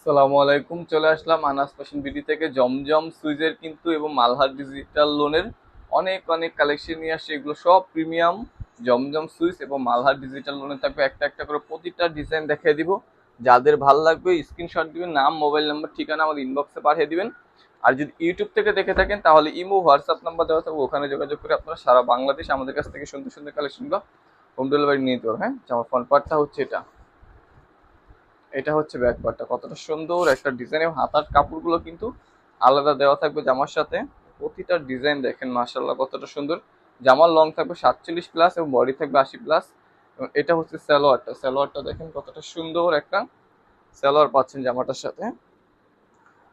আসসালামু আলাইকুম, চলে আসলাম আনাস ফ্যাশন বিডি থেকে। জমজম সুইজের কিন্তু এবং মালহার ডিজিটাল লোনের অনেক অনেক কালেকশন নিয়ে আসছে। এগুলো সব প্রিমিয়াম জমজম সুইচ এবং মালহার ডিজিটাল লোনে থাকবে। একটা একটা করে প্রতিটা ডিজাইন দেখিয়ে দিব। যাদের ভালো লাগবে স্ক্রিনশট দিবেন, নাম মোবাইল নাম্বার ঠিকানা আমাদের ইনবক্সে পাঠিয়ে দিবেন। আর যদি ইউটিউব থেকে দেখে থাকেন, তাহলে ইমো হোয়াটসঅ্যাপ নাম্বার দেওয়া থাকবে। ওখানে যোগাযোগ করে আপনারা সারা বাংলাদেশ আমাদের কাছ থেকে সুন্দর সুন্দর কালেকশনগুলো হোম ডেলিভারি নিয়ে পারবেন। হ্যাঁ আমার ফোন পার্টটা হচ্ছে এটা। এটা হচ্ছে ব্যাক পার্টটা কতটা সুন্দর একটা ডিজাইন এবং হাতার কাপড়গুলো কিন্তু আলাদা দেওয়া থাকবে জামার সাথে। প্রতিটা ডিজাইন দেখেন মার্শাল্লাহ কতটা সুন্দর। জামার লং থাকবে সাতচল্লিশ প্লাস এবং বডি থাকবে আশি প্লাস এবং এটা হচ্ছে স্যালোয়ারটা স্যালোয়ারটা দেখেন কতটা সুন্দর একটা স্যালোয়ার পাচ্ছেন জামাটার সাথে।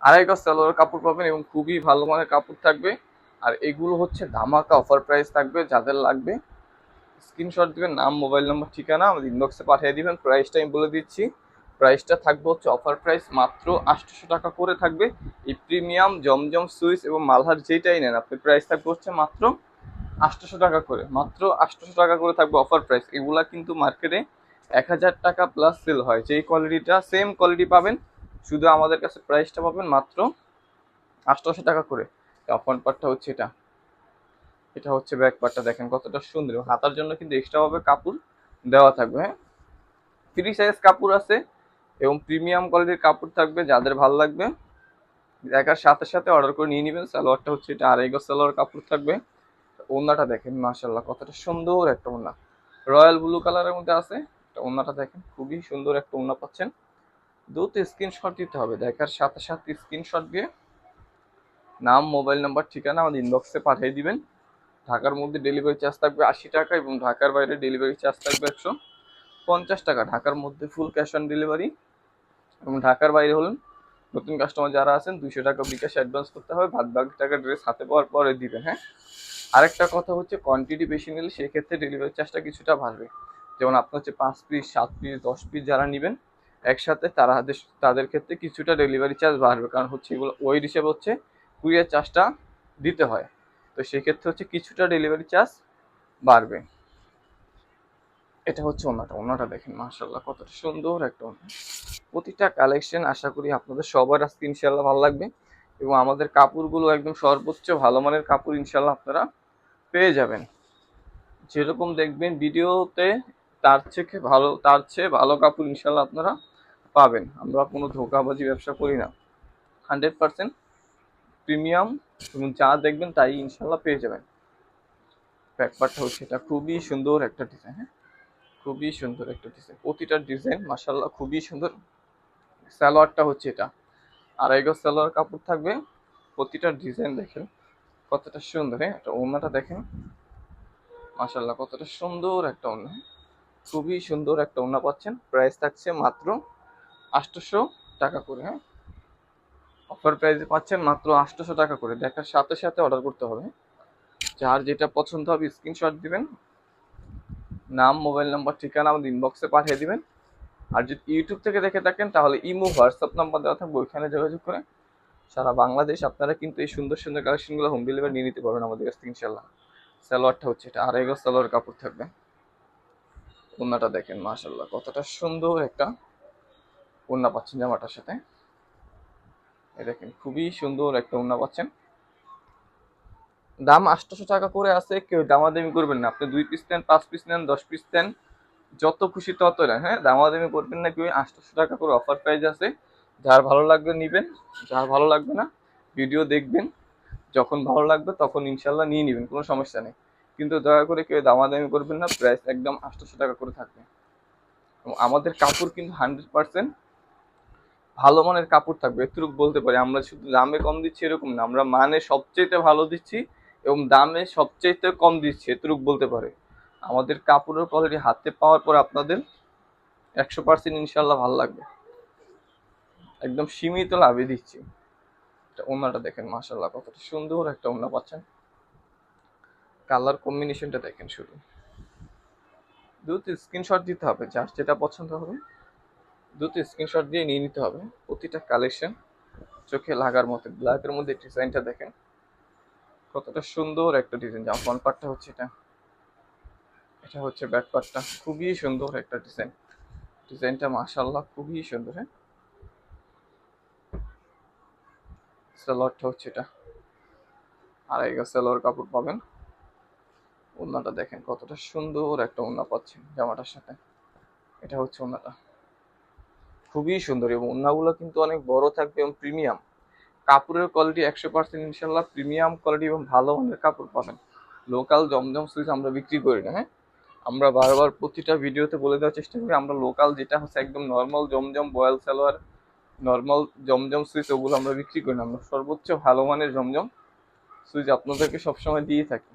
আড়াই গজ স্যালোয়ার কাপড় পাবেন এবং খুবই ভালো মানের কাপড় থাকবে। আর এগুলো হচ্ছে ধামাকা অফার প্রাইস থাকবে, যাদের লাগবে। স্ক্রিনশট দিবেন, নাম মোবাইল নাম্বার ঠিকানা আমাদের ইনবক্সে পাঠিয়ে দিবেন। প্রাইসটা আমি বলে দিচ্ছি। প্রাইসটা থাকবে হচ্ছে অফার প্রাইস মাত্র আটশোশো টাকা করে থাকবে। এই প্রিমিয়াম, জমজম সুইচ এবং মালহার যেটাই নেন আপনি প্রাইস থাকবে হচ্ছে মাত্র আটশোশো টাকা করে। মাত্র আটশোশো টাকা করে থাকবে অফার প্রাইস। এগুলা কিন্তু মার্কেটে এক হাজার টাকা প্লাস সেল হয়। যেই কোয়ালিটিটা সেম কোয়ালিটি পাবেন, শুধু আমাদের কাছে প্রাইসটা পাবেন মাত্র আটশোশো টাকা করে। ফ্রন্ট পার্টটা হচ্ছে এটা। এটা হচ্ছে ব্যাক পার্টটা দেখেন কতটা সুন্দর। হাতার জন্য কিন্তু এক্সট্রাভাবে কাপড় দেওয়া থাকবে হ্যাঁ? ফ্রি সাইজ কাপড় আছে। এবং প্রিমিয়াম কোয়ালিটির কাপড় থাকবে, যাদের ভালো লাগবে, দেখার সাথে সাথে অর্ডার করে নিয়ে নেবেন। সালোয়ারটা হচ্ছে এটা আড়াই গজ সালোয়ার কাপড় থাকবে। ওনাটা দেখেন মার্শাল্লাহ কতটা সুন্দর একটা ওনা রয়্যাল ব্লু কালারের মধ্যে আছে ওনাটা দেখেন, খুবই সুন্দর একটা ওনা পাচ্ছেন। দ্রুত স্ক্রিনশট দিতে হবে, দেখার সাথে সাথে স্ক্রিনশট দিয়ে নাম মোবাইল নাম্বার ঠিকানা আমাদের ইনবক্সে পাঠিয়ে দিবেন। ঢাকার মধ্যে ডেলিভারি চার্জ থাকবে আশি টাকা এবং ঢাকার বাইরে ডেলিভারি চার্জ থাকবে একশো পঞ্চাশ টাকা। ঢাকার মধ্যে ফুল ক্যাশ অন ডেলিভারি এবং ঢাকার বাইরে হলেন নতুন কাস্টমার যারা আছেন, দুইশো টাকা বিকাশ অ্যাডভান্স করতে হবে ভাত বাকি টাকা ড্রেস হাতে পাওয়ার পরে দিবেন হ্যাঁ? আরেকটা কথা হচ্ছে কোয়ান্টিটি বেশি নিলে সেক্ষেত্রে ডেলিভারি চার্জটা কিছুটা বাড়বে। যেমন আপনার হচ্ছে পাঁচ পিস সাত পিস দশ পিস যারা নেবেন, একসাথে তারা তাদের ক্ষেত্রে কিছুটা ডেলিভারি চার্জ বাড়বে। কারণ হচ্ছে এগুলো ওয়েট হিসেবে হচ্ছে কুরিয়ার চার্জটা দিতে হয়। তো সেক্ষেত্রে হচ্ছে কিছুটা ডেলিভারি চার্জ বাড়বে। এটা হচ্ছে ওনাটা। ওনাটা দেখেন মার্শাল্লাহ কতটা সুন্দর একটা ওনা। প্রতিটা কালেকশন আশা করি আপনাদের সবার আজকে ইনশাল্লাহ ভালো লাগবে এবং আমাদের কাপড়গুলো একদম সর্বোচ্চ ভালো মানের কাপড় ইনশাল্লাহ আপনারা পেয়ে যাবেন। যেরকম দেখবেন ভিডিওতে তার থেকে ভালো, তার চেয়ে ভালো কাপড় ইনশাল্লাহ আপনারা পাবেন। আমরা কোনো ধোকাবাজি ব্যবসা করি না। হান্ড্রেড পার্সেন্ট প্রিমিয়াম এবং যা দেখবেন তাই ইনশাল্লাহ পেয়ে যাবেন। ব্যাকপারটা হচ্ছে এটা খুবই সুন্দর একটা ডিজাইন হ্যাঁ? খুবই সুন্দর একটা ডিজাইন প্রতিটা ডিজাইন মাসাল্লাহ খুবই সুন্দর। সালোয়ারটা হচ্ছে এটা। আড়াই গজ সালোয়ার কাপড় থাকবে প্রতিটা ডিজাইন দেখেন, কতটা সুন্দর হ্যাঁ? একটা ওনাটা দেখেন। মাসাল্লাহ কতটা সুন্দর একটা ওনা খুবই সুন্দর একটা ওনা পাচ্ছেন। প্রাইস থাকছে মাত্র আটশোশো টাকা করে হ্যাঁ? অফার প্রাইসে পাচ্ছেন মাত্র আটশোশো টাকা করে। দেখার সাথে সাথে অর্ডার করতে হবে। যার যেটা পছন্দ হবে স্ক্রিনশট দিবেন। নাম, মোবাইল নাম্বার, ঠিকানা আমাদের ইনবক্সে পাঠিয়ে দিবেন। আর যদি ইউটিউব থেকে দেখে থাকেন, তাহলে ইমো হোয়াটসঅ্যাপ নাম্বার দেওয়া থাকবে, ওইখানে যোগাযোগ করে সারা বাংলাদেশ আপনারা কিন্তু এই সুন্দর সুন্দর কালেকশনগুলো হোম ডেলিভারি নিয়ে নিতে পারবেন আমাদের কাছ থেকে ইনশাল্লাহ সালোয়ারটা হচ্ছে এটা আড়াই গজ সালোয়ার কাপড় থাকবে। ওনাটা দেখেন মাশাল্লাহ কতটা সুন্দর একটা ওনা পাচ্ছেন জামাটার সাথে। এই দেখেন, খুবই সুন্দর একটা ওনা পাচ্ছেন। দাম আটশোশো টাকা করে আছে, কেউ দামাদামি করবেন না। আপনি দুই পিস নেন, পাঁচ পিস নেন, দশ পিস নেন যত খুশি তত না হ্যাঁ? দামাদামি করবেন না কেউ আটশোশো টাকা করে অফার প্রাইস আছে। যার ভালো লাগবে নিবেন, যার ভালো লাগবে না ভিডিও দেখবেন। যখন ভালো লাগবে তখন ইনশাল্লাহ নিয়ে নেবেন, কোনো সমস্যা নেই। কিন্তু দয়া করে কেউ দামাদামি করবেন না প্রাইস একদম আটশোশো টাকা করে থাকবে। আমাদের কাপড় কিন্তু হান্ড্রেড পার্সেন্ট ভালো মানের কাপড় থাকবে, এতটুকু বলতে পারি। আমরা শুধু দামে কম দিচ্ছি এরকম না, আমরা মানে সবচেয়ে ভালো দিচ্ছি এবং দামে সবচেয়ে কম দিচ্ছে, এতটুকু বলতে পারে। আমাদের কাপড়ের কোয়ালিটি হাতে পাওয়ার পর আপনাদের একশো পার্সেন্ট ইনশাল্লাহ ভালো লাগবে। একদম সীমিত লাভে দিচ্ছি। ওনাটা দেখেন মাসাল্লাহ কতটা সুন্দর একটা ওনা পাচ্ছেন। কালার কম্বিনেশনটা দেখেন শুধু। দ্রুত স্ক্রিনশট দিতে হবে, যার যেটা পছন্দ হবে। দ্রুত স্ক্রিনশট দিয়ে নিয়ে নিতে হবে। প্রতিটা কালেকশন চোখে লাগার মতো। ব্ল্যাকের মধ্যে ডিজাইনটা দেখেন। কতটা সুন্দর একটা ডিজাইন ফ্রন্ট পার্টটা হচ্ছে এটা। এটা হচ্ছে ব্যাক পার্টটা খুবই সুন্দর একটা ডিজাইন। ডিজাইনটা মাশাল্লাহ খুবই সুন্দর হ্যাঁ? সালোয়ারটা হচ্ছে এটা। আড়াই গা সালোয়ার কাপড় পাবেন। ওড়নাটা দেখেন কতটা সুন্দর একটা ওড়না পাচ্ছেন জামাটার সাথে। এটা হচ্ছে ওড়নাটা। খুবই সুন্দর এবং ওড়নাগুলো কিন্তু অনেক বড় থাকবে এবং প্রিমিয়াম। কাপড়ের কোয়ালিটি একশো পার্সেন্ট ইনশাল্লাহ প্রিমিয়াম কোয়ালিটি এবং ভালো মানের কাপড় পাবেন। লোকাল জমজম সুইচ আমরা বিক্রি করি না হ্যাঁ? আমরা বারবার প্রতিটা ভিডিওতে বলে দেওয়ার চেষ্টা করি, আমরা লোকাল যেটা হচ্ছে একদম নর্মাল জমজম বয়েল সালোয়ার নর্মাল জমজম সুইচ ওগুলো আমরা বিক্রি করি না। আমরা সর্বোচ্চ ভালো মানের জমজম সুইচ আপনাদেরকে সবসময় দিয়ে থাকি।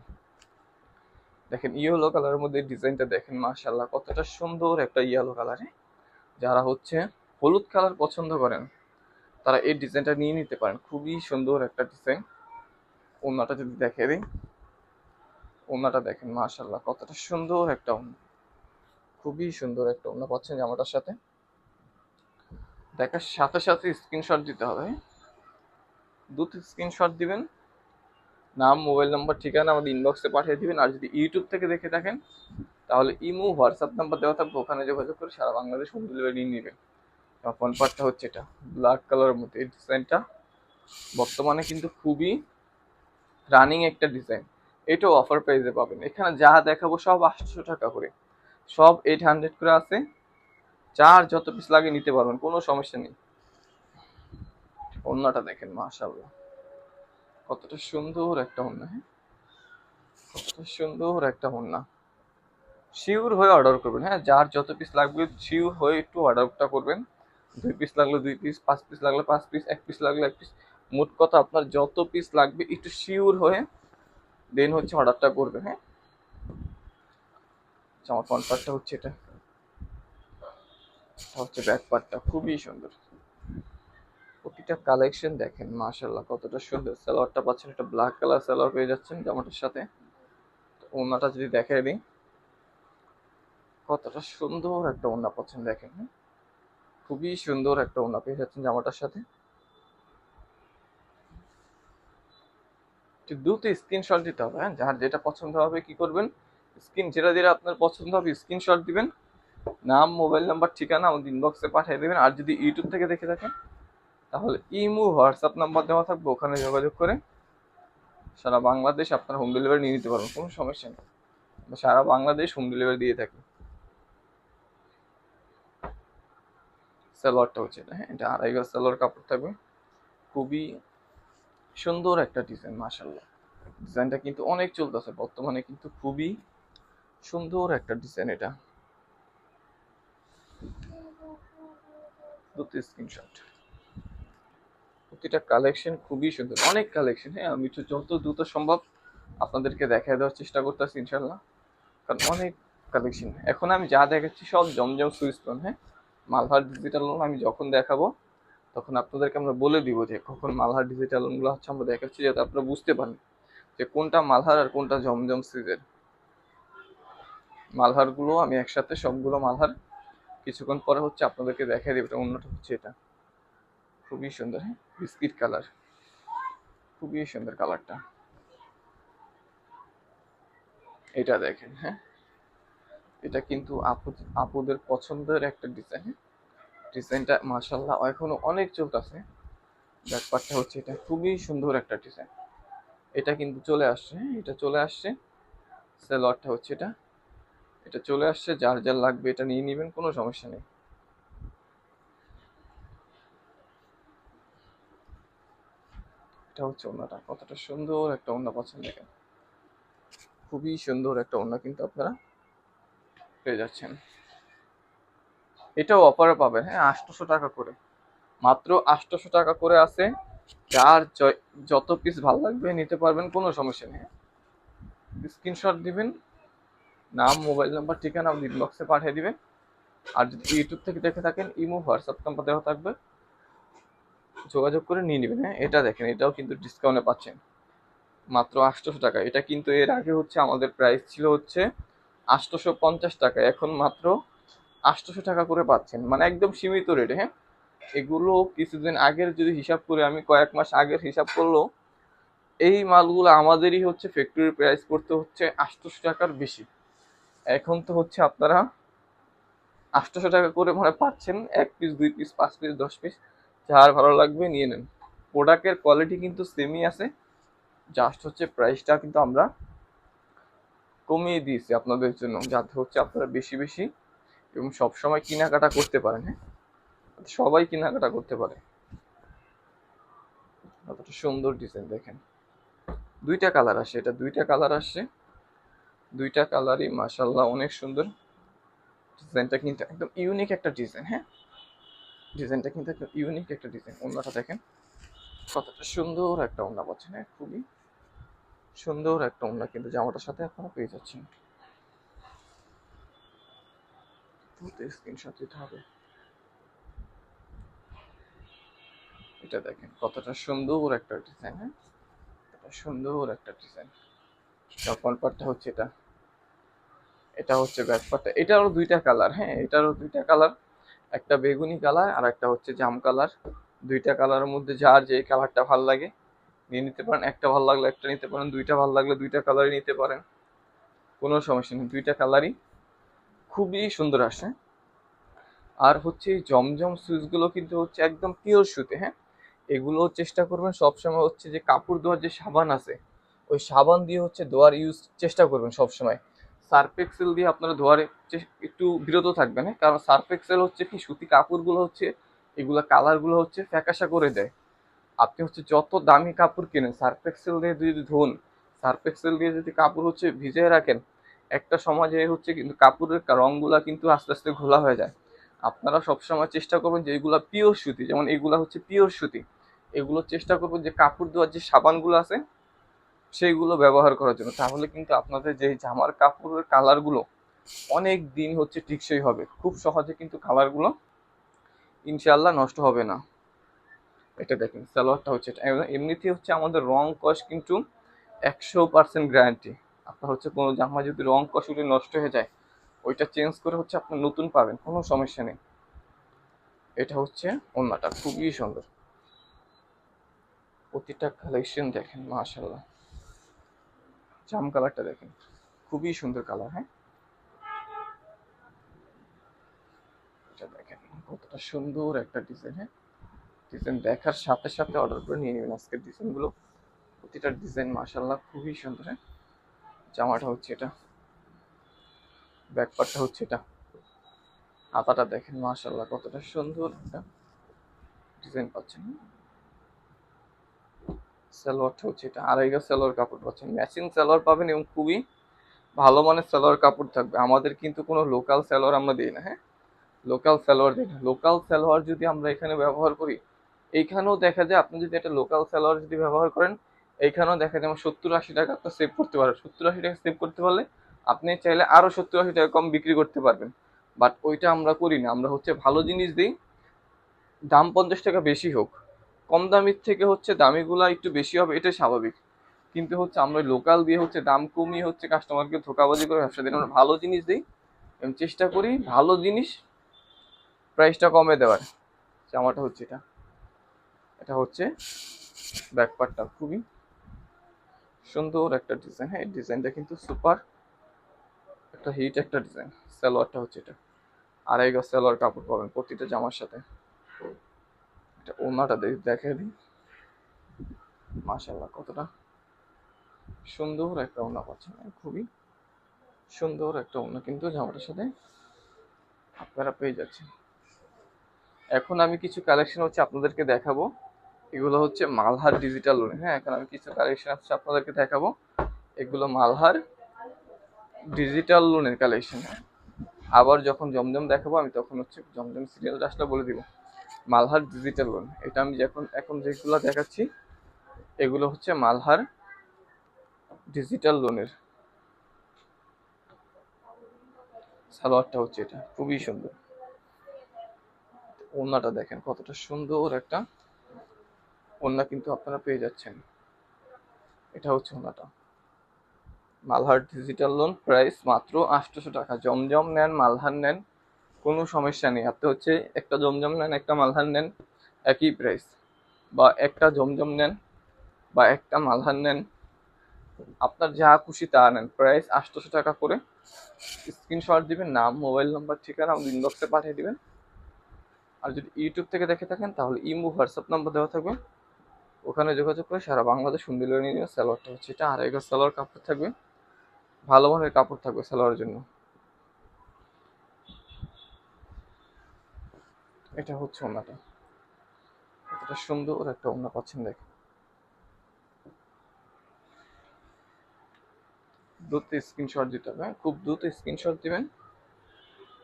দেখেন ইয়েলো কালারের মধ্যে ডিজাইনটা দেখেন মাশাল্লাহ কতটা সুন্দর একটা ইয়েলো কালারে যারা হচ্ছে হলুদ কালার পছন্দ করেন, তারা এই ডিজাইনটা নিয়ে নিতে পারেন। খুবই সুন্দর একটা ডিজাইন অন্যটা যদি দেখে দিই। ওনাটা দেখেন মাশাল্লাহ কতটা সুন্দর একটা ওনা খুবই সুন্দর একটা ওনা পাচ্ছেন জামাটার সাথে। দেখার সাথে সাথে স্ক্রিনশট দিতে হবে। দুটো স্ক্রিনশট দিবেন। নাম মোবাইল নাম্বার ঠিকানা আমাদের ইনবক্সে পাঠিয়ে দিবেন। আর যদি ইউটিউব থেকে দেখে থাকেন, তাহলে ইমো হোয়াটসঅ্যাপ নাম্বার দেওয়া থাকবে। ওখানে যোগাযোগ করে সারা বাংলাদেশ হোম ডেলিভারি নিয়ে নেবেন। ফোন পার্টটা হচ্ছে এটা ব্ল্যাক কালারের মধ্যে এই ডিজাইনটা বর্তমানে কিন্তু খুবই রানিং একটা ডিজাইন এটাও অফার প্রাইসে পাবেন। এখানে যা দেখাবো সব আটশো টাকা করে। সব এইট হান্ড্রেড করে আছে। যার যত পিস লাগে নিতে পারবেন, কোনো সমস্যা নেই। অন্যটা দেখেন মাশাল্লাহ কতটা সুন্দর একটা ওন্না হ্যাঁ? কতটা সুন্দর একটা ওন্না। শিওর হয়ে অর্ডার করবেন হ্যাঁ? যার যত পিস লাগবে শিওর হয়ে একটু অর্ডারটা করবেন। দুই পিস লাগলে দুই পিস পাঁচ পিস লাগলে পাঁচ পিস এক পিস লাগলে এক পিস মোট কথা আপনার যত পিস লাগবে, একটু শিওর হয়ে দেন হচ্ছে অর্ডারটা করবেন হ্যাঁ? আচ্ছা, আমার পার্টটা হচ্ছে এটা। এটা হচ্ছে ব্যাক পার্টটা খুবই সুন্দর। প্রতিটা কালেকশন দেখেন মাশাল্লাহ কতটা সুন্দর। সালোয়ারটা পাচ্ছেন একটা ব্ল্যাক কালার সালোয়ার পেয়ে যাচ্ছেন জামাটার সাথে। ওনাটা যদি দেখে দিই কতটা সুন্দর একটা ওনা পাচ্ছেন দেখেন হ্যাঁ? খুবই সুন্দর একটা ওনা পেয়ে যাচ্ছেন জামাটার সাথে। ঠিক দ্রুত স্ক্রিনশট দিতে হবে হ্যাঁ? যার যেটা পছন্দ হবে কি করবেন? স্ক্রিন যেটা যেটা আপনার পছন্দ হবে স্ক্রিনশট দিবেন। নাম মোবাইল নাম্বার ঠিকানা আমাদের ইনবক্সে পাঠিয়ে দেবেন। আর যদি ইউটিউব থেকে দেখে থাকেন, তাহলে ইমো হোয়াটসঅ্যাপ নাম্বার দেওয়া থাকবে, ওখানে যোগাযোগ করে সারা বাংলাদেশ আপনার হোম ডেলিভারি নিয়ে নিতে পারবেন, কোনো সমস্যা নেই। সারা বাংলাদেশ হোম ডেলিভারি দিয়ে থাকি। সালোয়ারটা হচ্ছে এটা হ্যাঁ? এটা আড়াই গজ সালোয়ার কাপড় থাকবে। খুবই সুন্দর একটা ডিজাইন মাশাল্লাহ ডিজাইনটা কিন্তু অনেক চলতেছে, বর্তমানে কিন্তু খুবই সুন্দর একটা ডিজাইন এটা। স্ক্রিনশট প্রতিটা কালেকশন খুবই সুন্দর, অনেক কালেকশন হ্যাঁ আমি তো যত দ্রুত সম্ভব আপনাদেরকে দেখায় দেওয়ার চেষ্টা করতেছি ইনশাল্লাহ কারণ অনেক কালেকশন এখন আমি যা দেখাচ্ছি সব জমজম সুইচ হ্যাঁ। মালহার ডিজিটাল আমি যখন দেখাবো তখন আপনাদেরকে আমরা বলে দিব যে কখন মালহার ডিজিটাল লোনগুলো হচ্ছে আমরা দেখাচ্ছি, যাতে আপনারা বুঝতে পারেন যে কোনটা মালহার আর কোনটা জমজম সুইচের মালহারগুলো আমি একসাথে সবগুলো মালহার কিছুক্ষণ পরে হচ্ছে আপনাদেরকে দেখাই দেবো, এটা অন্যটা হচ্ছে এটা। খুবই সুন্দর হ্যাঁ? Biscuit colour. খুবই সুন্দর কালারটা। এটা দেখেন হ্যাঁ? এটা কিন্তু আপু আপুদের পছন্দের একটা ডিজাইন ডিজাইনটা মাসাল্লাহ এখনও অনেক চলতেছে ব্যাপারটা হচ্ছে এটা খুবই সুন্দর একটা ডিজাইন। এটা কিন্তু চলে আসছে হ্যাঁ এটা চলে আসছে। সেলোয়ারটা হচ্ছে এটা। এটা চলে আসছে, যার যার লাগবে এটা নিয়ে নেবেন, কোনো সমস্যা নেই। এটা হচ্ছে ওনাটা কতটা সুন্দর একটা ওনা পছন্দ দেখেন। খুবই সুন্দর একটা ওনা কিন্তু আপনারা পেয়ে যাচ্ছেন। এটাও অফারে পাবেন হ্যাঁ আটশোশো টাকা করে। মাত্র আটশোশো টাকা করে আছে। যার যত পিস ভালো লাগবে নিতে পারবেন, কোনো সমস্যা নেই। স্ক্রিনশট দিবেন, নাম মোবাইল নাম্বার ঠিকানা আপনি ইনবক্সে পাঠিয়ে দিবেন। আর যদি ইউটিউব থেকে দেখে থাকেন, ইমো হোয়াটসঅ্যাপ নাম্বার দেওয়া থাকবে। যোগাযোগ করে নিয়ে নেবেন হ্যাঁ এটা দেখেন, এটাও কিন্তু ডিসকাউন্টে পাচ্ছেন। মাত্র আটশোশো টাকা। এটা কিন্তু এর আগে হচ্ছে আমাদের প্রাইস ছিল হচ্ছে আটশোশো পঞ্চাশ টাকা। এখন মাত্র আটশোশো টাকা করে পাচ্ছেন। মানে একদম সীমিত রেটে হ্যাঁ? এগুলো কিছুদিন আগের যদি হিসাব করে আমি কয়েক মাস আগের হিসাব করলেও, এই মালগুলো আমাদেরই হচ্ছে ফ্যাক্টরি প্রাইস করতে হচ্ছে আটশোশো টাকার বেশি। এখন তো হচ্ছে আপনারা আটশোশো টাকা করে মানে পাচ্ছেন, এক পিস দুই পিস পাঁচ পিস দশ পিস যার ভালো লাগবে নিয়ে নেন। প্রোডাক্টের কোয়ালিটি কিন্তু সেমই আছে জাস্ট হচ্ছে প্রাইসটা কিন্তু আমরা কমিয়ে দিয়েছি আপনাদের জন্য, যাতে হচ্ছে আপনারা বেশি বেশি এবং সবসময় কেনাকাটা করতে পারেন হ্যাঁ? সবাই কেনাকাটা করতে পারে। কতটা সুন্দর ডিজাইন দেখেন। দুইটা কালার আসে, এটা দুইটা কালার আসছে দুইটা কালারই মাসাল্লাহ অনেক সুন্দর। ডিজাইনটা কিন্তু একদম ইউনিক একটা ডিজাইন হ্যাঁ? ডিজাইনটা কিন্তু একদম ইউনিক একটা ডিজাইন ওনাটা দেখেন, কতটা সুন্দর একটা ওনা পাচ্ছেন হ্যাঁ? খুবই সুন্দর একটা ওনা কিন্তু জামাটার সাথে আপনারা পেয়ে যাচ্ছেন। স্ক্রিনশট দিতে হবে এটা দেখেন, কতটা সুন্দর একটা ডিজাইন হ্যাঁ? কতটা সুন্দর একটা ডিজাইন ফ্রন্ট পার্টটা হচ্ছে এটা। এটা হচ্ছে ব্যাক পার্টটা এটারও দুইটা কালার হ্যাঁ? এটারও দুইটা কালার একটা বেগুনি কালার আর একটা হচ্ছে জাম কালার দুইটা কালারের মধ্যে যার যে কালারটা ভালো লাগে, নিয়ে নিতে পারেন। একটা ভালো লাগলে একটা নিতে পারেন। দুইটা ভালো লাগলে দুইটা কালারই নিতে পারেন। কোনো সমস্যা নেই। দুইটা কালারই খুবই সুন্দর আসে। আর হচ্ছে এই জমজম সুইচগুলো কিন্তু হচ্ছে একদম পিওর সুতে হ্যাঁ? এগুলো চেষ্টা করবেন সবসময় হচ্ছে যে কাপড় ধোয়ার যে সাবান আছে, ওই সাবান দিয়ে হচ্ছে ধোয়ার ইউজ চেষ্টা করবেন সবসময়। সার্ফ এক্সেল দিয়ে আপনারা ধোয়ারে একটু বিরত থাকবেন হ্যাঁ? কারণ সার্ফ এক্সেল হচ্ছে কি, সুতি কাপড়গুলো হচ্ছে, এগুলো কালারগুলো হচ্ছে ফ্যাকাশা করে দেয়। আপনি হচ্ছে যত দামি কাপড় কিনেন সার্ফ এক্সেল দিয়ে যদি ধোন সার্ফ এক্সেল দিয়ে যদি কাপড় হচ্ছে ভিজিয়ে রাখেন একটা সমাজে হচ্ছে কিন্তু কাপড়ের রঙগুলা কিন্তু আস্তে আস্তে ঘোলা হয়ে যায়। আপনারা সবসময় চেষ্টা করবেন যে এগুলা পিওর সুতি, যেমন এগুলা হচ্ছে পিওর সুতি। এগুলো চেষ্টা করবেন যে কাপড় ধোয়ার যে সাবানগুলো আছে, সেইগুলো ব্যবহার করার জন্য। তাহলে কিন্তু আপনাদের যে জামার কাপড়ের কালারগুলো অনেক দিন হচ্ছে টিকসই হবে। খুব সহজে কিন্তু কালারগুলো ইনশাল্লাহ নষ্ট হবে না। এটা দেখেন, সালোয়ারটা হচ্ছে এমনিতেই হচ্ছে আমাদের রং কস কিন্তু একশো পার্সেন্ট গ্যারান্টি আপনার হচ্ছে কোনো জামা যদি রং উঠে নষ্ট হয়ে যায়, ওইটা চেঞ্জ করে হচ্ছে আপনি নতুন পাবেন, কোনো সমস্যা নেই। এটা হচ্ছে অন্যটা খুবই সুন্দর। প্রতিটা কালেকশন দেখেন মাশাল্লাহ জাম কালারটা দেখেন, খুবই সুন্দর কালার হ্যাঁ? এটা দেখেন, কতটা সুন্দর একটা ডিজাইন হ্যাঁ? ডিজাইন দেখার সাথে সাথে অর্ডার করে নিয়ে নেবেন আজকের ডিজাইনগুলো প্রতিটা ডিজাইন মাশাল্লাহ খুবই সুন্দর হ্যাঁ? জামাটা হচ্ছে এটা। ব্যাক পার্টটা হচ্ছে এটা। হাতাটা দেখেন মাশাল্লাহ কতটা সুন্দর ডিজাইন পাচ্ছেন। সালোয়ারটা হচ্ছে এটা। আড়াই গজ সালোয়ার কাপড় পাচ্ছেন। ম্যাচিং সালোয়ার পাবেন এবং খুবই ভালো মানের সালোয়ার কাপড় থাকবে। আমাদের কিন্তু কোনো লোকাল সালোয়ার আমরা দিই না হ্যাঁ? লোকাল সালোয়ার দিই না। লোকাল সালোয়ার যদি আমরা এখানে ব্যবহার করি, এইখানেও দেখা যায় আপনি যদি একটা লোকাল সালোয়ার যদি ব্যবহার করেন এইখানেও দেখা যায় আমার সত্তর আশি টাকা আপনার সেভ করতে পারবেন সত্তর আশি টাকা সেভ করতে পারলে আপনি চাইলে আরও সত্তর আশি টাকা কম বিক্রি করতে পারবেন। বাট ওইটা আমরা করি না। আমরা হচ্ছে ভালো জিনিস দিই, দাম পঞ্চাশ টাকা বেশি হোক। কম দামির থেকে হচ্ছে দামিগুলা একটু বেশি হবে এটা স্বাভাবিক। কিন্তু হচ্ছে আমরা লোকাল দিয়ে হচ্ছে দাম কমিয়ে হচ্ছে কাস্টমারকে ধোকাবাজি করে ব্যবসা দিই। আমরা ভালো জিনিস দিই এবং চেষ্টা করি ভালো জিনিস প্রাইসটা কমে দেওয়ার। জামাটা হচ্ছে এটা। এটা হচ্ছে ব্যাক পার্টটা খুবই সুন্দর একটা ডিজাইন হ্যাঁ ডিজাইনটা কিন্তু সুপার একটা হিট একটা ডিজাইন সালোয়ারটা হচ্ছে এটা। আড়াই গজ সালোয়ার কাপড় পাবেন প্রতিটা জামার সাথে। এটা ওনাটা দেখে দিই। মাশাল্লাহ কতটা সুন্দর একটা ওনা পাচ্ছেন। খুবই সুন্দর একটা ওনা কিন্তু জামাটার সাথে আপনারা পেয়ে যাচ্ছেন। এখন আমি কিছু কালেকশন হচ্ছে আপনাদেরকে দেখাবো। এগুলো হচ্ছে মালহার ডিজিটাল লোন হ্যাঁ এখন আমি কিছু কালেকশন হচ্ছে আপনাদেরকে দেখাবো। এগুলো মালহার ডিজিটাল লোনের কালেকশন আবার যখন জমজম দেখাবো, আমি তখন হচ্ছে জমজম সিরিয়ালটা আসলে বলে দিব। মালহার ডিজিটাল লোন এটা আমি যখন এখন যেগুলো দেখাচ্ছি, এগুলো হচ্ছে মালহার ডিজিটাল লোনের সালোয়ারটা হচ্ছে এটা। খুবই সুন্দর। ওড়নাটা দেখেন কতটা সুন্দর একটা ওড়না কিন্তু আপনারা পেয়ে যাচ্ছেন। এটা হচ্ছে ওড়নাটা মালহার ডিজিটাল লোন প্রাইস মাত্র আটশোশো টাকা। জমজম নেন, মালহার নেন, কোনো সমস্যা নেই। আপনি হচ্ছে একটা জমজম নেন, একটা মালহার নেন, একই প্রাইস বা একটা জমজম নেন বা একটা মালহার নেন, আপনার যা খুশি তা নেন। প্রাইস আটশোশো টাকা করে। স্ক্রিনশট দিবেন, নাম মোবাইল নাম্বার ঠিকানা আমাদের ইনবক্সে পাঠিয়ে দিবেন। আর যদি ইউটিউব থেকে দেখে থাকেন, তাহলে ইমো হোয়াটসঅ্যাপ নাম্বার দেওয়া থাকবে। ওখানে যোগাযোগ করে সারা বাংলাদেশ সুন্দর নিয়ে নেবে সালোয়ারটা হচ্ছে এটা। আড়াই গজ কাপড় থাকবে। ভালো মানের কাপড় থাকবে সালোয়ারের জন্য। এটা হচ্ছে ওনাটা কতটা সুন্দর একটা ওনা পাচ্ছেন দেখেন। দ্রুত স্ক্রিনশট দিতে হবে হ্যাঁ? খুব দ্রুত স্ক্রিনশট দিবেন।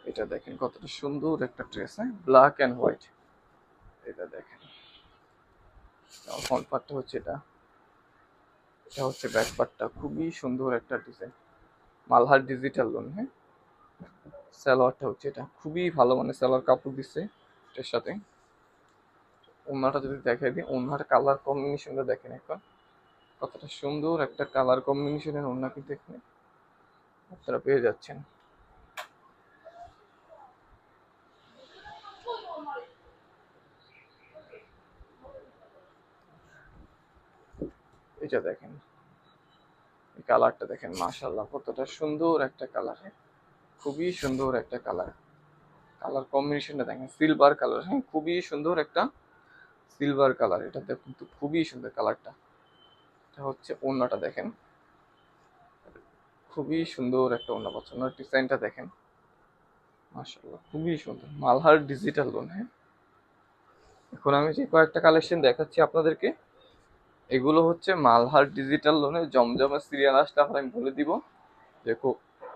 এটা দেখেন কতটা সুন্দর একটা ড্রেস হ্যাঁ? ব্ল্যাক অ্যান্ড হোয়াইট এটা দেখেন। ফ্রন্ট পার্টটা হচ্ছে এটা। এটা হচ্ছে ব্যাক পার্টটা খুবই সুন্দর একটা ডিজাইন মালহার ডিজিটাল লোন হ্যাঁ? সালোয়ারটা হচ্ছে এটা। খুবই ভালো মানে সালোয়ার কাপড় দিচ্ছে এটার সাথে। ওনাটা যদি দেখাই দিই, ওনার কালার কম্বিনেশনটা দেখেন একবার। কতটা সুন্দর একটা কালার কম্বিনেশনের ওনা কিন্তু এখানে আপনারা পেয়ে যাচ্ছেন। এটা দেখেন। কালারটা দেখেন মাশাল্লাহ কতটা সুন্দর একটা কালার। খুবই সুন্দর একটা কালার। কালার কম্বিনেশনটা দেখেন, সিলভার কালার হ্যাঁ খুবই সুন্দর একটা সিলভার কালার। এটা কিন্তু খুবই সুন্দর কালারটা। এটা হচ্ছে ওড়নাটা দেখেন। খুবই সুন্দর একটা ওড়না পাচ্ছে ওনার ডিজাইনটা দেখেন। মাশাল্লাহ খুবই সুন্দর। মালহার ডিজিটাল লোন হ্যাঁ। এখন আমি যে কয়েকটা কালেকশন দেখাচ্ছি আপনাদেরকে। এগুলো হচ্ছে মালহার ডিজিটাল লোনের জমজমের সিরিয়াল আসলে আমরা আমি বলে দিব যে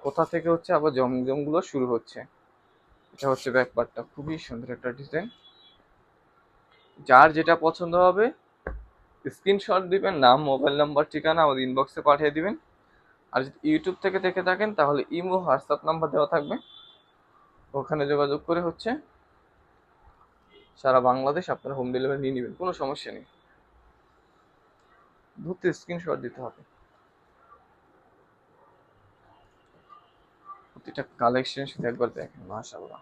কোথা থেকে হচ্ছে আবার জমজমগুলো শুরু হচ্ছে। এটা হচ্ছে ব্যাকপারটা খুবই সুন্দর একটা ডিজাইন যার যেটা পছন্দ হবে স্ক্রিনশট দিবেন, নাম মোবাইল নাম্বার ঠিকানা আমাদের ইনবক্সে পাঠিয়ে দিবেন। আর যদি ইউটিউব থেকে দেখে থাকেন, তাহলে ইমো হোয়াটসঅ্যাপ নাম্বার দেওয়া থাকবে। ওখানে যোগাযোগ করে হচ্ছে সারা বাংলাদেশ আপনারা হোম ডেলিভারি নিয়ে নেবেন, কোনো সমস্যা নেই। ধরতে স্ক্রিনশট দিতে হবে। প্রতিটা কালেকশন শুধু একবার দেখেন, মাশাআল্লাহ।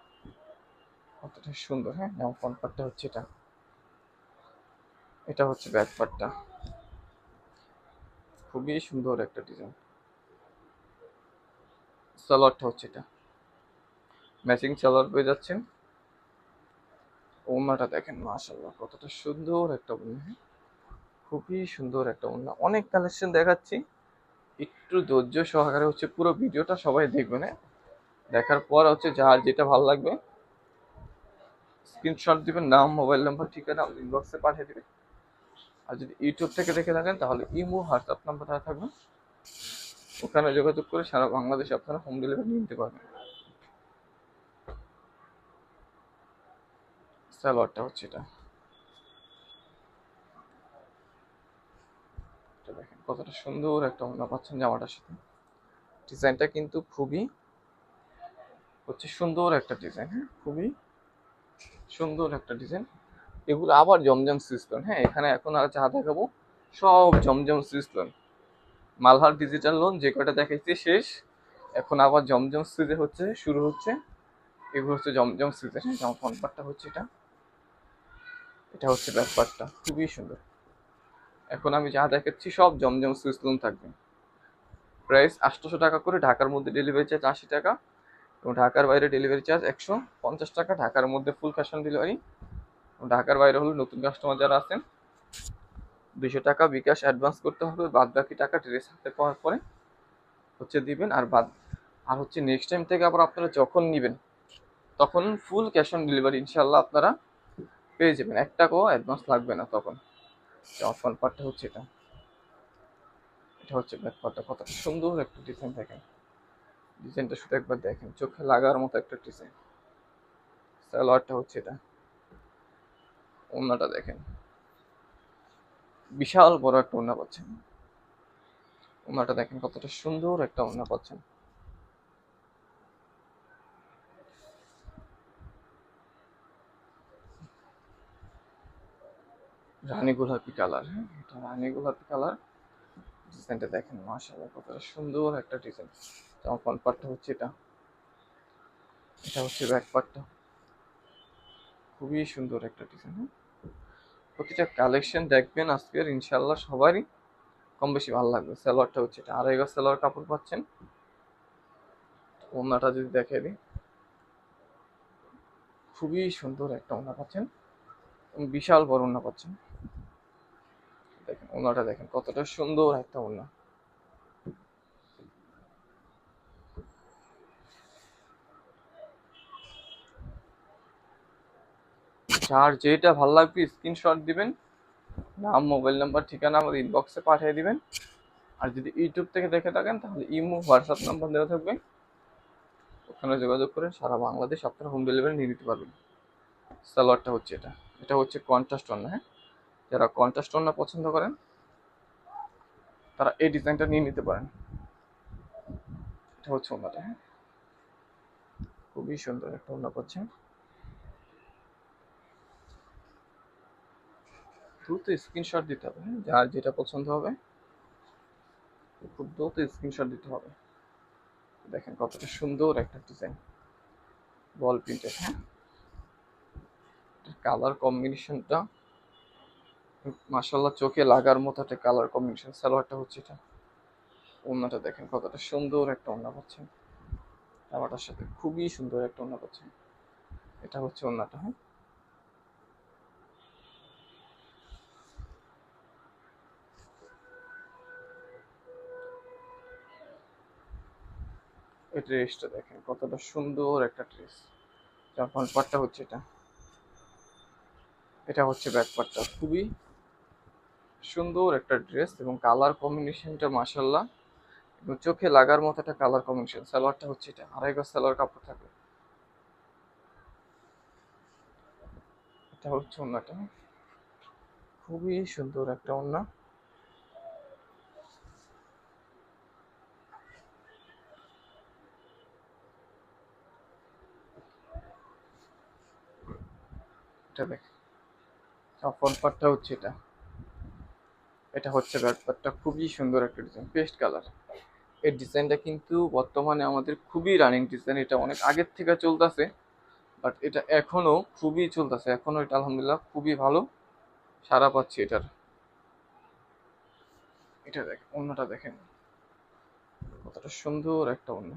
কতটা সুন্দর হ্যাঁ? যেমন ফ্রন্ট পার্টটা হচ্ছে এটা। এটা হচ্ছে ব্যাক পার্টটা খুবই সুন্দর একটা ডিজাইন সালোয়ারটা হচ্ছে এটা। ম্যাচিং সালোয়ার পেয়ে যাচ্ছেন। ওড়নাটা দেখেন, মাশাআল্লাহ, কতটা সুন্দর একটা ওড়না হ্যাঁ? খুবই সুন্দর একটা ওড়না অনেক কালেকশন দেখাচ্ছি। একটু ধৈর্য সহকারে হচ্ছে পুরো ভিডিওটা সবাই দেখবে না? দেখার পর হচ্ছে যার যেটা ভালো লাগবে। স্ক্রিনশট দিবেন, নাম মোবাইল নাম্বার ঠিকানা ইনবক্সে পাঠিয়ে দিবেন। আর যদি ইউটিউব থেকে দেখে থাকেন, তাহলে ইমো হোয়াটসঅ্যাপ নাম্বার দেওয়া থাকবে। ওখানে যোগাযোগ করে সারা বাংলাদেশে আপনারা হোম ডেলিভারি নিতে পারবেন। সালোয়ারটা হচ্ছে এটা এটা দেখেন কতটা সুন্দর একটা ওড়না পাচ্ছেন জামাটার সাথে। ডিজাইনটা কিন্তু খুবই হচ্ছে সুন্দর একটা ডিজাইন হ্যাঁ খুবই সুন্দর একটা ডিজাইন। এগুলো আবার জমজম সিস্টেম হ্যাঁ এখানে এখন আর যা দেখাবো সব জমজম সিস্টেম। মালহার ডিজিটাল লোন যে কটা দেখাইছি শেষ, এখন আবার জমজম সিজে হচ্ছে, শুরু হচ্ছে। এগুলো হচ্ছে জমজম সিজে হ্যাঁ যেমন ফ্রন্ট পার্টটা হচ্ছে এটা। এটা হচ্ছে ব্যাক পার্টটা খুবই সুন্দর। এখন আমি যা দেখাচ্ছি সব জমজম সুইচ থাকবে। প্রাইস আটশোশো টাকা করে, ঢাকার মধ্যে ডেলিভারি চার্জ আশি টাকা এবং ঢাকার বাইরে ডেলিভারি চার্জ একশো পঞ্চাশ টাকা। ঢাকার মধ্যে ফুল ক্যাশ অন ডেলিভারি ঢাকার বাইরে হলে নতুন কাস্টমার যারা আছেন দুশো টাকা বিকাশ অ্যাডভান্স করতে হবে বাদ বাকি টাকা ড্রেস হাতে পাওয়ার পরে হচ্ছে দিবেন। আর বাদ, আর হচ্ছে নেক্সট টাইম থেকে আবার আপনারা যখন নেবেন, তখন ফুল ক্যাশ অন ডেলিভারি ইনশাল্লাহ আপনারা পেয়ে যাবেন। এক টাকাও অ্যাডভান্স লাগবে না তখন। ফ্রন্ট পার্টটা হচ্ছে এটা। এটা হচ্ছে ব্যাক পার্টটা। কত সুন্দর একটা ডিজাইন দেখেন। ডিজাইনটা শুধু একবার দেখেন। চোখে লাগার মতো একটা ডিজাইন সালোয়ারটা হচ্ছে এটা। ওড়নাটা দেখেন। বিশাল বড় একটা ওড়না পাচ্ছেন। ওড়নাটা দেখেন কতটা সুন্দর একটা ওড়না পাচ্ছেন। রানী গোলাপি কালার হ্যাঁ? এটা রানী গোলাপি কালার। ডিজাইনটা দেখেন, মাশাআল্লাহ, কতটা সুন্দর একটা ডিজাইন। যেমন পার্টটা হচ্ছে এটা। এটা হচ্ছে ব্যাক পার্টটা খুবই সুন্দর একটা ডিজাইন হ্যাঁ? প্রতিটা কালেকশন দেখবেন আজকের ইনশাল্লাহ সবারই কম বেশি ভালো লাগবে। সালোয়ারটা হচ্ছে এটা। আড়াই গজ সালোয়ার কাপড় পাচ্ছেন। ওনাটা যদি দেখে দিই। খুবই সুন্দর একটা ওনা পাচ্ছেন। বিশাল বড় ওনা পাচ্ছেন। ওনাটা দেখেন, কতটা সুন্দর একটা ওনা। যার যেটা ভালো লাগবে স্ক্রিনশট দিবেন, নাম মোবাইল নাম্বার ঠিকানা আমাদের ইনবক্সে পাঠিয়ে দিবেন। আর যদি ইউটিউব থেকে দেখে থাকেন, তাহলে ইমো, হোয়াটসঅ্যাপ নাম্বার দেওয়া থাকবে। ওখানে যোগাযোগ করে সারা বাংলাদেশ আপনারা হোম ডেলিভারি নিয়ে নিতে পারবেন। সালোয়ারটা হচ্ছে এটা। এটা হচ্ছে কন্ট্রাস্ট ওন্না হ্যাঁ? যারা কন্ট্রাস্ট ওন্না পছন্দ করেন, তারা এই ডিজাইনটা নিয়ে নিতে পারেন। এটা হচ্ছে ওন্নাটা হ্যাঁ। খুবই সুন্দর একটা ওন্না পাচ্ছেন দ্রুত স্ক্রিনশট দিতে হবে হ্যাঁ। যার যেটা পছন্দ হবে, খুব দ্রুত স্ক্রিনশট দিতে হবে। দেখেন কতটা সুন্দর একটা ডিজাইন। বল প্রিন্টেড হ্যাঁ। কালার কম্বিনেশনটা মাসাল্লাহ চোখে লাগার মতো একটা কালার কম্বিনেশন সালোয়ারটা হচ্ছে এটা। ওড়নাটা দেখেন, কতটা সুন্দর একটা ওড়না পাচ্ছেন। জামাটার সাথে খুবই সুন্দর একটা ওড়না পাচ্ছেন। এটা হচ্ছে ওড়নাটা হ্যাঁ। এই ড্রেসটা দেখেন, কতটা সুন্দর একটা ড্রেস যার ফ্রন্ট পার্টটা হচ্ছে এটা। এটা হচ্ছে ব্যাক পার্টটা খুবই সুন্দর একটা ড্রেস এবং কালার কম্বিনেশনটা মাসাল্লাহ এবং চোখে লাগার মতো একটা কালার কম্বিনেশন সালোয়ারটা হচ্ছে এটা। আড়াই গজ সালোয়ার কাপড় থাকবে। এটা হচ্ছে ওন্নাটা। খুবই সুন্দর একটা ওন্না। এটা দেখ। পার্টটা হচ্ছে এটা। এটা হচ্ছে ব্যাক পার্টটা খুবই সুন্দর একটা ডিজাইন পেস্ট কালারের ডিজাইনটা কিন্তু বর্তমানে আমাদের খুবই রানিং ডিজাইন এটা অনেক আগের থেকে চলতেছে বাট এটা এখনও খুবই চলতেছে এখনও এটা আলহামদুলিল্লাহ খুবই ভালো সারা পাচ্ছি এটার। এটা দেখ, অন্যটা দেখেন। কতটা সুন্দর একটা অন্য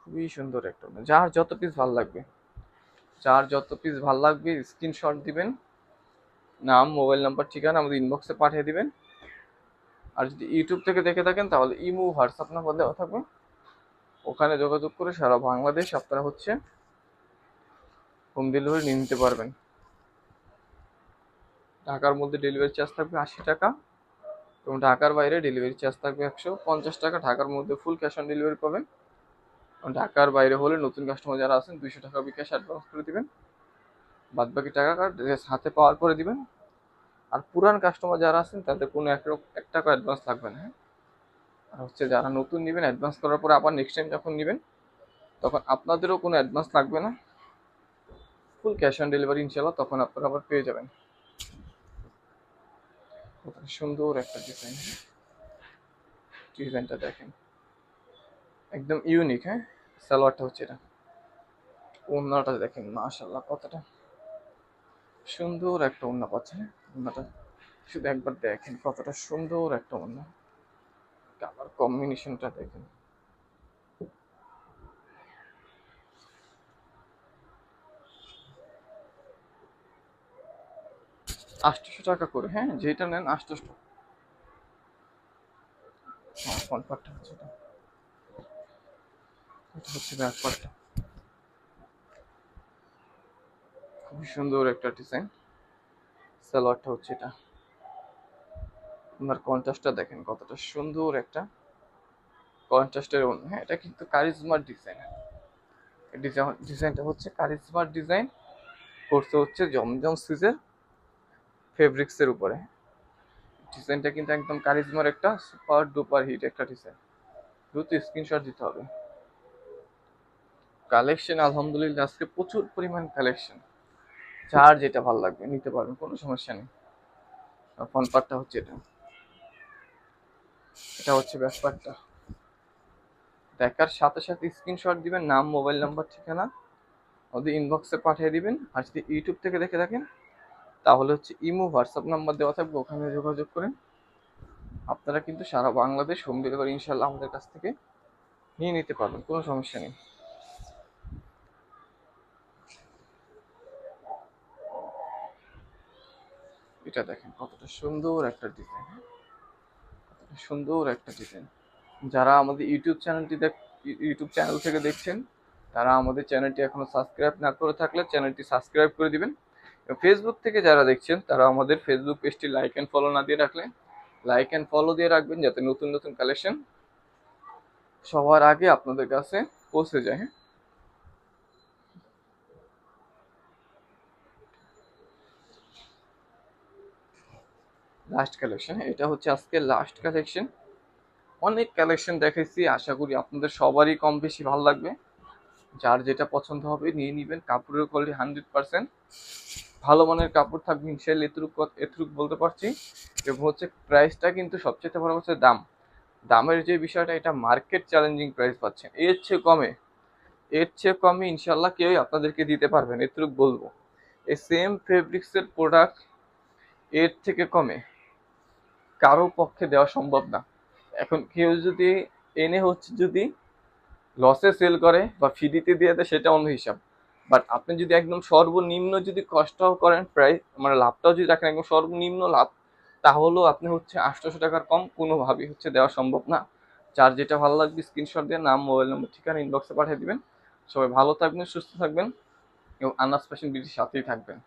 খুবই সুন্দর একটা অন্য। যার যত পিস ভালো লাগবে, যার যত পিস ভালো লাগবে স্ক্রিনশট দিবেন। নাম, মোবাইল নাম্বার, ঠিকানা আমাদের ইনবক্সে পাঠিয়ে দিবেন। আর যদি ইউটিউব থেকে দেখে থাকেন, তাহলে ইমো, হোয়াটসঅ্যাপ নাম্বার দেওয়া থাকবে। ওখানে যোগাযোগ করে সারা বাংলাদেশ আপনারা হচ্ছে হোম ডেলিভারি নিয়ে নিতে পারবেন। ঢাকার মধ্যে ডেলিভারি চার্জ থাকবে আশি টাকা। এবং ঢাকার বাইরে ডেলিভারি চার্জ থাকবে একশো পঞ্চাশ টাকা। ঢাকার মধ্যে ফুল ক্যাশ অন ডেলিভারি পাবেন। ঢাকার বাইরে হলে নতুন কাস্টমার যারা আছেন, দুইশো টাকা বিকাশ অ্যাডভান্স করে দিবেন। বাদ বাকি টাকা ড্রেস হাতে পাওয়ার পরে দিবেন। আর পুরান কাস্টমার যারা আছেন, তাদের কোনো এক এক টাকা অ্যাডভান্স লাগবে না হ্যাঁ? আর হচ্ছে যারা নতুন নেবেন অ্যাডভান্স করার পরে আবার নেক্সট টাইম যখন নেবেন, তখন আপনাদেরও কোনো অ্যাডভান্স লাগবে না। ফুল ক্যাশ অন ডেলিভারি ইনশাল্লাহ তখন আপনারা আবার পেয়ে যাবেন। সুন্দর একটা ডিজাইন ডিজাইনটা দেখেন। একদম ইউনিক হ্যাঁ? সালোয়ারটা হচ্ছে এটা। ওড়নাটা দেখেন মাশাল্লাহ কতটা সুন্দর একটা ওড়না পাচ্ছে। ওড়নাটা শুধু একবার দেখেন, কতটা সুন্দর একটা ওড়না। কালার কম্বিনেশনটা দেখেন। আটশোশো টাকা করে হ্যাঁ যেটা নেন আটশোশো হ্যাঁ ফ্রন্ট পার্টটা হচ্ছে এটা। হচ্ছে ব্যাক পার্টটা খুবই সুন্দর একটা ডিজাইন সালোয়ারটা হচ্ছে এটা। আপনার কন্ট্রাস্টটা দেখেন কতটা সুন্দর একটা কন্ট্রাস্টের হ্যাঁ এটা কিন্তু কারিজমার ডিজাইন ডিজাইনটা হচ্ছে কারিজমার ডিজাইন করতে হচ্ছে জমজম সিজের ফেব্রিক্সের উপরে। ডিজাইনটা কিন্তু একদম কারিজমার একটা সুপার ডুপার হিট একটা ডিজাইন দ্রুত স্ক্রিনশট দিতে হবে। কালেকশন আলহামদুলিল্লাহ, আজকে প্রচুর পরিমাণ কালেকশন যার যেটা ভালো লাগবে, নিতে পারবেন, কোনো সমস্যা নেই। ফোন পার্টটা হচ্ছে এটা। এটা হচ্ছে ব্যাক পার্টটা দেখার সাথে সাথে স্ক্রিনশট দিবেন, নাম মোবাইল নাম্বার ঠিকানা ওদের ইনবক্সে পাঠিয়ে দিবেন। আর যদি ইউটিউব থেকে দেখে থাকেন, তাহলে হচ্ছে ইমো, হোয়াটসঅ্যাপ নাম্বার দেওয়া থাকবে, ওখানে যোগাযোগ করেন। আপনারা কিন্তু সারা বাংলাদেশ হোম ডেলিভারি ইনশাল্লাহ আমাদের কাছ থেকে নিয়ে নিতে পারবেন, কোনো সমস্যা নেই। এটা দেখেন, কতটা সুন্দর একটা ডিজাইন কতটা সুন্দর একটা ডিজাইন যারা আমাদের ইউটিউব চ্যানেলটি দেখ ইউটিউব চ্যানেল থেকে দেখছেন, তারা আমাদের চ্যানেলটি এখনও সাবস্ক্রাইব না করে থাকলে চ্যানেলটি সাবস্ক্রাইব করে দিবেন। ফেসবুক থেকে যারা দেখছেন, তারা আমাদের ফেসবুক পেজটি লাইক অ্যান্ড ফলো না দিয়ে রাখলে লাইক অ্যান্ড ফলো দিয়ে রাখবেন যাতে নতুন নতুন কালেকশন সবার আগে আপনাদের কাছে পৌঁছে যায় হ্যাঁ? লাস্ট কালেকশন এটা হচ্ছে আজকে লাস্ট কালেকশন অনেক কালেকশন দেখেছি আশা করি আপনাদের সবারই কম বেশি ভালো লাগবে। যার যেটা পছন্দ হবে নিয়ে নেবেন, কাপড়ের কোয়ালিটি হান্ড্রেড পার্সেন্ট ভালো মানের কাপড় থাকবে ইনশাল্লাহ এতটুক এতটুক বলতে পারছি। এবং হচ্ছে প্রাইসটা কিন্তু সবচেয়ে বড় হচ্ছে দাম। দামের যে বিষয়টা, এটা মার্কেট চ্যালেঞ্জিং প্রাইস পাচ্ছেন। এর চেয়ে কমে। এর চেয়ে কমে ইনশাল্লাহ কেউই আপনাদেরকে দিতে পারবেন এতটুক বলব। এই সেম ফেব্রিক্সের প্রোডাক্টের থেকে কমে। কারও পক্ষে দেওয়া সম্ভব না। এখন কেউ যদি এনে হচ্ছে যদি লসে সেল করে বা ফ্রিতে দিয়ে দেয়, সেটা অন্য হিসাব। বাট আপনি যদি একদম সর্বনিম্ন যদি কষ্ট করেন, প্রায় মানে লাভটাও যদি রাখেন, একদম সর্বনিম্ন লাভ, তাহলেও আপনি হচ্ছে আটশোশো টাকার কম কোনোভাবেই হচ্ছে দেওয়া সম্ভব না। যার যেটা ভালো লাগবে স্ক্রিনশট দিয়ে নাম মোবাইল নম্বর ঠিকানা ইনবক্সে পাঠিয়ে দিবেন। সবাই ভালো থাকবেন, সুস্থ থাকবেন এবং আনাস ফ্যাশন বিটির সাথেই থাকবেন।